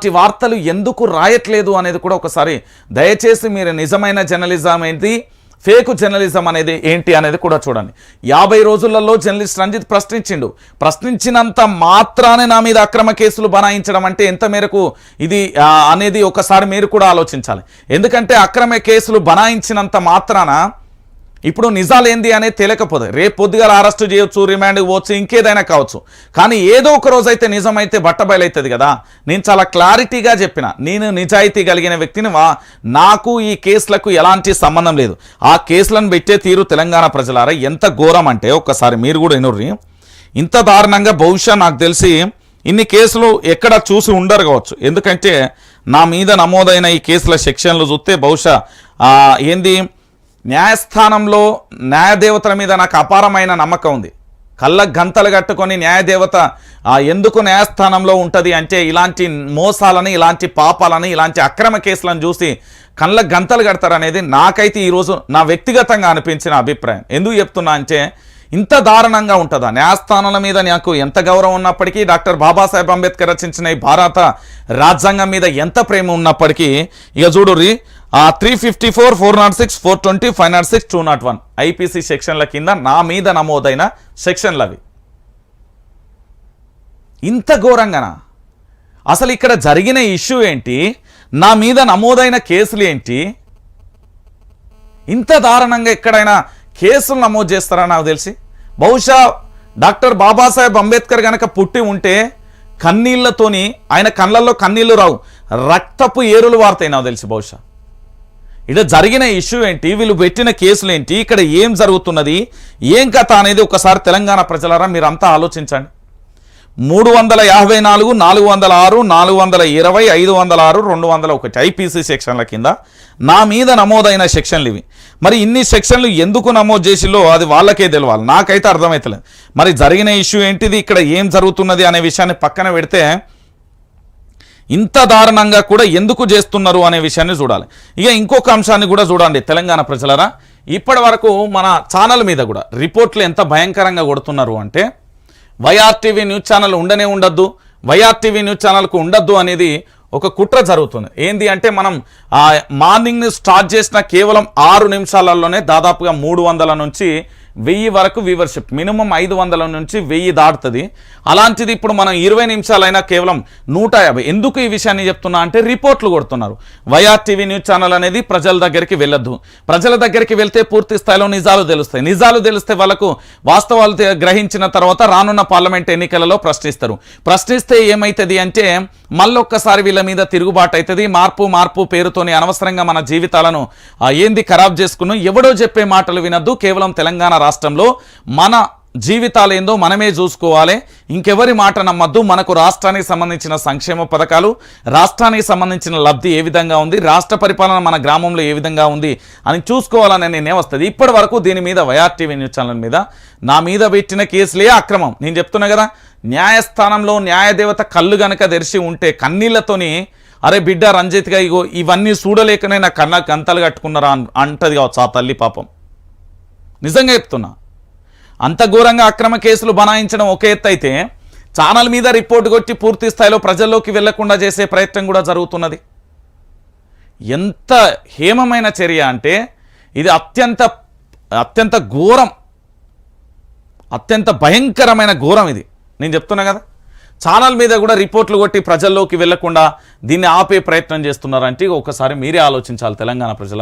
ఇలాంటి వార్తలు ఎందుకు రాయట్లేదు అనేది కూడా ఒకసారి దయచేసి మీరు నిజమైన జర్నలిజం ఏంటి? ఫేక్ జర్నలిజం అనేది ఏంటి అనేది కూడా చూడండి. యాభై రోజులలో జర్నలిస్ట్ రంజిత్ ప్రశ్నించిండు. ప్రశ్నించినంత మాత్రానే నా మీద అక్రమ కేసులు బనాయించడం అంటే ఎంత మేరకు ఇది అనేది ఒకసారి మీరు కూడా ఆలోచించాలి. ఎందుకంటే అక్రమ కేసులు బనాయించినంత మాత్రాన ఇప్పుడు నిజాలు ఏంది అనేది తెలియకపోతే రేపు పొద్దుగా అరెస్ట్ చేయొచ్చు రిమాండ్ పోవచ్చు ఇంకేదైనా కావచ్చు. కానీ ఏదో ఒక రోజు అయితే నిజమైతే బట్టబయలవుతుంది కదా. నేను చాలా క్లారిటీగా చెప్పిన నేను నిజాయితీ కలిగిన వ్యక్తిని వా నాకు ఈ కేసులకు ఎలాంటి సంబంధం లేదు. ఆ కేసులను పెట్టే తీరు తెలంగాణ ప్రజలారా ఎంత ఘోరం అంటే ఒక్కసారి మీరు కూడా ఎనుర్రి ఇంత దారుణంగా బహుశా నాకు తెలిసి ఇన్ని కేసులు ఎక్కడ చూసి ఉండరు కావచ్చు. ఎందుకంటే నా మీద నమోదైన ఈ కేసుల సెక్షన్లు చూస్తే బహుశా ఏంది? న్యాయస్థానంలో న్యాయదేవతల మీద నాకు అపారమైన నమ్మకం ఉంది. కళ్ళ గంతలు కట్టుకొని న్యాయదేవత ఆ, ఎందుకు న్యాయస్థానంలో ఉంటుంది? అంటే ఇలాంటి మోసాలని ఇలాంటి పాపాలని ఇలాంటి అక్రమ కేసులను చూసి కళ్ళ గంతలు కడతారనేది నాకైతే ఈరోజు నా వ్యక్తిగతంగా అనిపించిన అభిప్రాయం. ఎందుకు చెప్తున్నా అంటే ఇంత దారుణంగా ఉంటుందా? న్యాయస్థానాల మీద నాకు ఎంత గౌరవం ఉన్నప్పటికీ డాక్టర్ బాబాసాహెబ్ అంబేద్కర్ రచించిన ఈ భారత రాజ్యాంగం మీద ఎంత ప్రేమ ఉన్నప్పటికీ ఇక చూడుర్రి three fifty four four nought six four twenty five nought six two nought one IPC సెక్షన్ల కింద నా మీద నమోదైన సెక్షన్లు అవి ఇంత ఘోరంగానా? అసలు ఇక్కడ జరిగిన ఇష్యూ ఏంటి? నా మీద నమోదైన కేసులు ఏంటి? ఇంత దారుణంగా ఎక్కడైనా కేసులు నమోదు చేస్తారా నాకు తెలిసి? బహుశా డాక్టర్ బాబాసాహెబ్ అంబేద్కర్ గనక పుట్టి ఉంటే కన్నీళ్ళతోని ఆయన కళ్ళల్లో కన్నీళ్ళు రావు. రక్తపు ఏరులు వారుతాయి నాకు తెలిసి బహుశా. ఇక్కడ జరిగిన ఇష్యూ ఏంటి? వీళ్ళు పెట్టిన కేసులు ఏంటి? ఇక్కడ ఏం జరుగుతున్నది? ఏం కథ అనేది ఒకసారి తెలంగాణ ప్రజలారా మీరంతా ఆలోచించండి. మూడు వందల యాభై నాలుగు నాలుగు వందల ఆరు నాలుగు వందల ఇరవై ఐదు వందల ఆరు రెండు వందల ఒకటి. ఐపీసీ సెక్షన్ల కింద నా మీద నమోదైన సెక్షన్లు ఇవి. మరి ఇన్ని సెక్షన్లు ఎందుకు నమోదు చేసిలో అది వాళ్ళకే తెలియాలి నాకైతే అర్థమవుతలేదు మరి జరిగిన ఇష్యూ ఏంటిది? ఇక్కడ ఏం జరుగుతున్నది అనే విషయాన్ని పక్కన పెడితే ఇంత దారుణంగా కూడా ఎందుకు చేస్తున్నారు అనే విషయాన్ని చూడాలి. ఇక ఇంకొక అంశాన్ని కూడా చూడండి తెలంగాణ ప్రజలరా. ఇప్పటి వరకు మన ఛానల్ మీద కూడా రిపోర్ట్లు ఎంత భయంకరంగా కొడుతున్నారు అంటే వైఆర్టీవీ న్యూస్ ఛానల్ ఉండనే ఉండద్దు వైఆర్టీవీ న్యూస్ ఛానల్కు ఉండద్దు అనేది ఒక కుట్ర జరుగుతుంది. ఏంది అంటే మనం మార్నింగ్ని స్టార్ట్ చేసిన కేవలం ఆరు నిమిషాలలోనే దాదాపుగా మూడు వందల నుంచి వెయ్యి వరకు వ్యూవర్షిప్ మినిమం ఐదు వందల నుంచి వెయ్యి దాటుతుంది. అలాంటిది ఇప్పుడు మనం ఇరవై నిమిషాలైనా కేవలం నూట యాభై. ఎందుకు ఈ విషయాన్ని చెప్తున్నా అంటే రిపోర్ట్లు కొడుతున్నారు. వైఆర్ టీవీ న్యూస్ ఛానల్ అనేది ప్రజల దగ్గరికి వెళ్ళొద్దు. ప్రజల దగ్గరికి వెళ్తే పూర్తి స్థాయిలో నిజాలు తెలుస్తాయి. నిజాలు తెలిస్తే వాళ్ళకు వాస్తవాలు గ్రహించిన తర్వాత రానున్న పార్లమెంట్ ఎన్నికలలో ప్రశ్నిస్తారు. ప్రశ్నిస్తే ఏమైతుంది అంటే మళ్ళొక్కసారి వీళ్ళ మీద తిరుగుబాటు అవుతుంది మార్పు మార్పు పేరుతోని అనవసరంగా మన జీవితాలను ఏంది ఖరాబ్ చేసుకున్నాం? ఎవడో చెప్పే మాటలు వినద్దు. కేవలం తెలంగాణ రాష్ట్రంలో మన జీవితాలు ఏందో మనమే చూసుకోవాలి. ఇంకెవరి మాట నమ్మద్దు. మనకు రాష్ట్రానికి సంబంధించిన సంక్షేమ పథకాలు రాష్ట్రానికి సంబంధించిన లబ్ధి ఏ విధంగా ఉంది రాష్ట్ర పరిపాలన మన గ్రామంలో ఏ విధంగా ఉంది అని చూసుకోవాలనే నేనే వస్తుంది. ఇప్పటి వరకు దీని మీద వైఆర్టీవీ న్యూస్ ఛానల్ మీద నా మీద పెట్టిన కేసులే అక్రమం. నేను చెప్తున్నా కదా న్యాయస్థానంలో న్యాయదేవత కళ్ళు గనక తెరిచి ఉంటే కన్నీళ్ళతోని అరే బిడ్డ రంజిత్గా ఇగో ఇవన్నీ చూడలేకనే నా కన్న గంతలు కట్టుకున్నారా అంటది కావచ్చు ఆ తల్లి పాపం. నిజంగా చెప్తున్నా. అంత ఘోరంగా అక్రమ కేసులు బనాయించడం ఒక ఎత్తు అయితే ఛానల్ మీద రిపోర్ట్ కొట్టి పూర్తి స్థాయిలో ప్రజల్లోకి వెళ్ళకుండా చేసే ప్రయత్నం కూడా జరుగుతున్నది. ఎంత హేమమైన చర్య అంటే ఇది అత్యంత అత్యంత ఘోరం. అత్యంత భయంకరమైన ఘోరం ఇది. నేను చెప్తున్నా కదా. ఛానల్ మీద కూడా రిపోర్ట్లు కొట్టి ప్రజల్లోకి వెళ్ళకుండా దీన్ని ఆపే ప్రయత్నం చేస్తున్నారంటే ఒకసారి మీరే ఆలోచించాలి తెలంగాణ ప్రజల